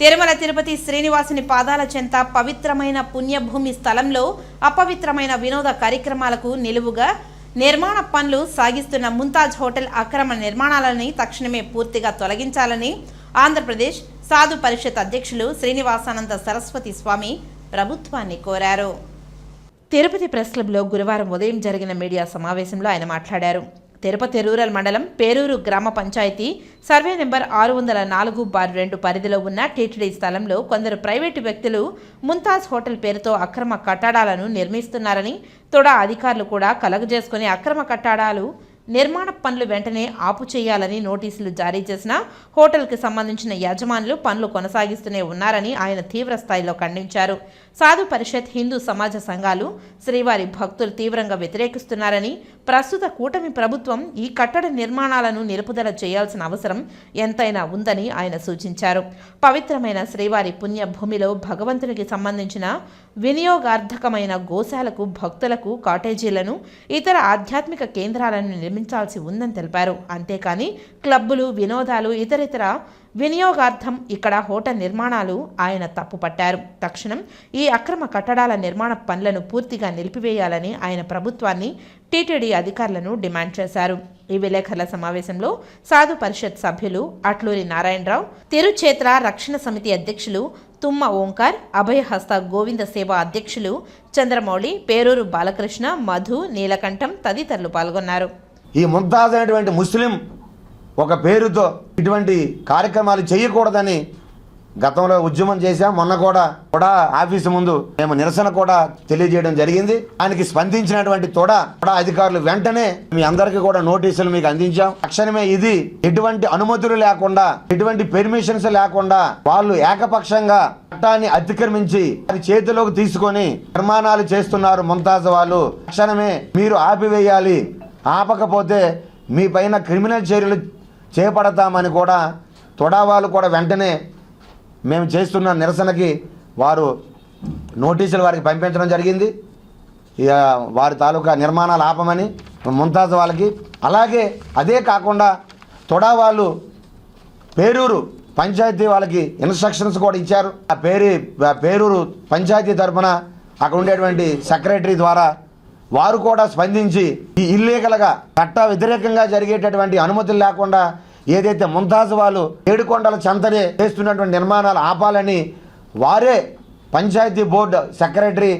తిరుమల తిరుపతి శ్రీనివాసుని పాదాల చెంత పవిత్రమైన పుణ్యభూమి స్థలంలో అపవిత్రమైన వినోద కార్యక్రమాలకు నిలువుగా నిర్మాణ పనులు సాగిస్తున్న ముంతాజ్ హోటల్ అక్రమ నిర్మాణాలని తక్షణమే పూర్తిగా తొలగించాలని ఆంధ్రప్రదేశ్ సాధు పరిషత్ అధ్యక్షులు శ్రీనివాసానంద సరస్వతి స్వామి ప్రభుత్వాన్ని కోరారు. తిరుపతి ప్రెస్ క్లబ్లో గురువారం ఉదయం జరిగిన మీడియా సమావేశంలో ఆయన మాట్లాడారు. తిరుపతి రూరల్ మండలం పేరూరు గ్రామ పంచాయతీ సర్వే నెంబర్ ఆరు వందల నాలుగు బార్ రెండు పరిధిలో ఉన్న టీటీడీ స్థలంలో కొందరు ప్రైవేటు వ్యక్తులు ముంతాజ్ హోటల్ పేరుతో అక్రమ కట్టడాలను నిర్మిస్తున్నారని తొడా అధికారులు కూడా కలగజేసుకుని అక్రమ కట్టడాలు నిర్మాణ పనులు వెంటనే ఆపు చేయాలని నోటీసులు జారీ చేసిన హోటల్కి సంబంధించిన యజమానులు పనులు కొనసాగిస్తూనే ఉన్నారని ఆయన తీవ్ర స్థాయిలో ఖండించారు. సాధు పరిషత్ హిందూ సమాజ సంఘాలు శ్రీవారి భక్తులు తీవ్రంగా వ్యతిరేకిస్తున్నారని ప్రస్తుత కూటమి ప్రభుత్వం ఈ కట్టడ నిర్మాణాలను నిలుపుదల చేయాల్సిన అవసరం ఎంతైనా ఉందని ఆయన సూచించారు. పవిత్రమైన శ్రీవారి పుణ్యభూమిలో భగవంతునికి సంబంధించిన వినియోగార్థకమైన గోశాలకు భక్తులకు కాటేజీలను ఇతర ఆధ్యాత్మిక కేంద్రాలను చెల్లించాల్సి ఉందని తెలిపారు. అంతేకాని క్లబ్బులు వినోదాలు ఇతరితర వినియోగార్థం ఇక్కడ హోటల్ నిర్మాణాలు ఆయన తప్పుపట్టారు తక్షణం ఈ అక్రమ కట్టడాల నిర్మాణ పనులను పూర్తిగా నిలిపివేయాలని ఆయన ప్రభుత్వాన్ని టీటీడీ అధికారులను డిమాండ్ చేశారు. ఈ విలేకరుల సమావేశంలో సాధు పరిషత్ సభ్యులు అట్లూరి నారాయణరావు తిరుచేత్ర రక్షణ సమితి అధ్యక్షులు తుమ్మ ఓంకార్ అభయహస్త గోవింద సేవ అధ్యక్షులు చంద్రమౌళి పేరూరు బాలకృష్ణ మధు నీలకంఠం తదితరులు పాల్గొన్నారు. ఈ ముంతాజ్ అనేటువంటి ముస్లిం ఒక పేరుతో ఇటువంటి కార్యక్రమాలు చేయకూడదని గతంలో ఉద్యమం చేశాం. మొన్న కూడా కూడా ఆఫీసు ముందు మేము నిరసన కూడా తెలియజేయడం జరిగింది. దానికి స్పందించినటువంటి తోడా కూడా అధికారులు వెంటనే మీ అందరికీ కూడా నోటీసులు మీకు అందించాం. తక్షణమే ఇది ఎటువంటి అనుమతులు లేకుండా ఎటువంటి పెర్మిషన్స్ లేకుండా వాళ్ళు ఏకపక్షంగా చట్టాన్ని అతిక్రమించి అది చేతిలోకి తీసుకొని నిర్మాణాలు చేస్తున్నారు ముంతాజ్ వాళ్ళు. తక్షణమే మీరు ఆపివేయాలి. ఆపకపోతే మీ పైన క్రిమినల్ చర్యలు చేపడతామని కూడా తొడా వాళ్ళు కూడా వెంటనే మేము చేస్తున్న నిరసనకి వారు నోటీసులు వారికి పంపించడం జరిగింది. ఇక వారి తాలూకా నిర్మాణాలు ఆపమని ముంతాజ్ వాళ్ళకి. అలాగే అదే కాకుండా తొడా వాళ్ళు పేరూరు పంచాయతీ వాళ్ళకి ఇన్స్ట్రక్షన్స్ కూడా ఇచ్చారు. ఆ పేరు పేరూరు పంచాయతీ తరఫున అక్కడ ఉండేటువంటి సెక్రటరీ ద్వారా వారు కూడా స్పందించి ఈ ఇల్లీగల్గా చట్ట వ్యతిరేకంగా జరిగేటటువంటి అనుమతులు లేకుండా ఏదైతే ముంతాజ్ వాళ్ళు ఏడుకొండల చెంతనే చేస్తున్నటువంటి నిర్మాణాలు ఆపాలని వారే పంచాయతీ బోర్డు సెక్రటరీ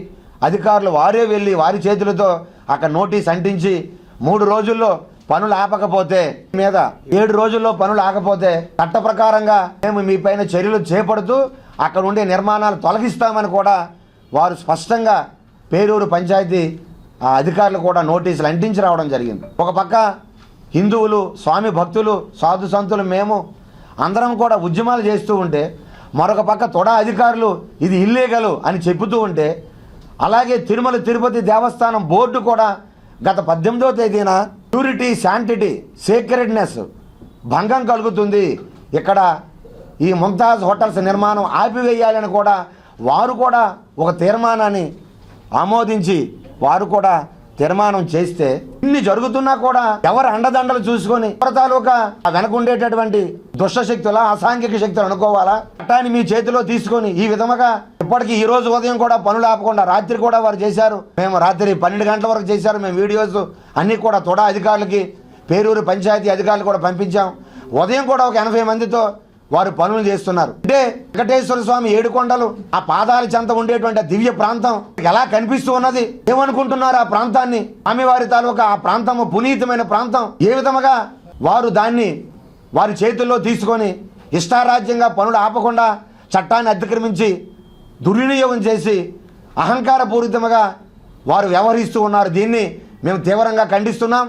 అధికారులు వారే వెళ్ళి వారి చేతులతో అక్కడ నోటీస్ అంటించి మూడు రోజుల్లో పనులు ఆపకపోతే మీద ఏడు రోజుల్లో పనులు ఆకపోతే చట్ట ప్రకారంగా మేము మీ పైన చర్యలు చేపడుతూ అక్కడ ఉండే నిర్మాణాలు తొలగిస్తామని కూడా వారు స్పష్టంగా పేరూరు పంచాయతీ అధికారులు కూడా నోటీసులు అంటించి రావడం జరిగింది. ఒక పక్క హిందువులు స్వామి భక్తులు సాధు సంతులు మేము అందరం కూడా ఉద్యమాలు చేస్తూ ఉంటే మరొక పక్క తొడా అధికారులు ఇది ఇల్లీగలు అని చెబుతూ ఉంటే అలాగే తిరుమల తిరుపతి దేవస్థానం బోర్డు కూడా గత పద్దెనిమిదవ తేదీన ప్యూరిటీ శాంటిటీ సీక్రెట్నెస్ భంగం కలుగుతుంది. ఇక్కడ ఈ ముంతాజ్ హోటల్స్ నిర్మాణం ఆపివేయాలని కూడా వారు కూడా ఒక తీర్మానాన్ని ఆమోదించి వారు కూడా తీర్మానం చేస్తే ఇన్ని జరుగుతున్నా కూడా ఎవరు అండదండలు చూసుకొని ఎవరి తాలూకా ఆ వెనక ఉండేటటువంటి దుష్ట శక్తులా అసాంఘిక శక్తులు అనుకోవాలా? చట్టాన్ని మీ చేతిలో తీసుకొని ఈ విధముగా ఇప్పటికీ ఈ రోజు ఉదయం కూడా పనులు ఆపకుండా రాత్రి కూడా వారు చేశారు. మేము రాత్రి పన్నెండు గంటల వరకు చేశారు. మేము వీడియోస్ అన్నీ కూడా తొడా అధికారులకి పేరూరు పంచాయతీ అధికారులు కూడా పంపించాం. ఉదయం కూడా ఒక ఎనభై మందితో వారు పనులు చేస్తున్నారు. అంటే వెంకటేశ్వర స్వామి ఏడుకొండలు ఆ పాదాల చెంత ఉండేటువంటి దివ్య ప్రాంతం ఎలా కనిపిస్తూ ఉన్నది? ఏమనుకుంటున్నారు ఆ ప్రాంతాన్ని? స్వామివారి తాలూకా ఆ ప్రాంతము పునీతమైన ప్రాంతం. ఏ విధముగా వారు దాన్ని వారి చేతుల్లో తీసుకొని ఇష్టారాజ్యంగా పనులు ఆపకుండా చట్టాన్ని అతిక్రమించి దుర్వినియోగం చేసి అహంకారపూరితముగా వారు వ్యవహరిస్తూ ఉన్నారు. దీన్ని మేము తీవ్రంగా ఖండిస్తున్నాం.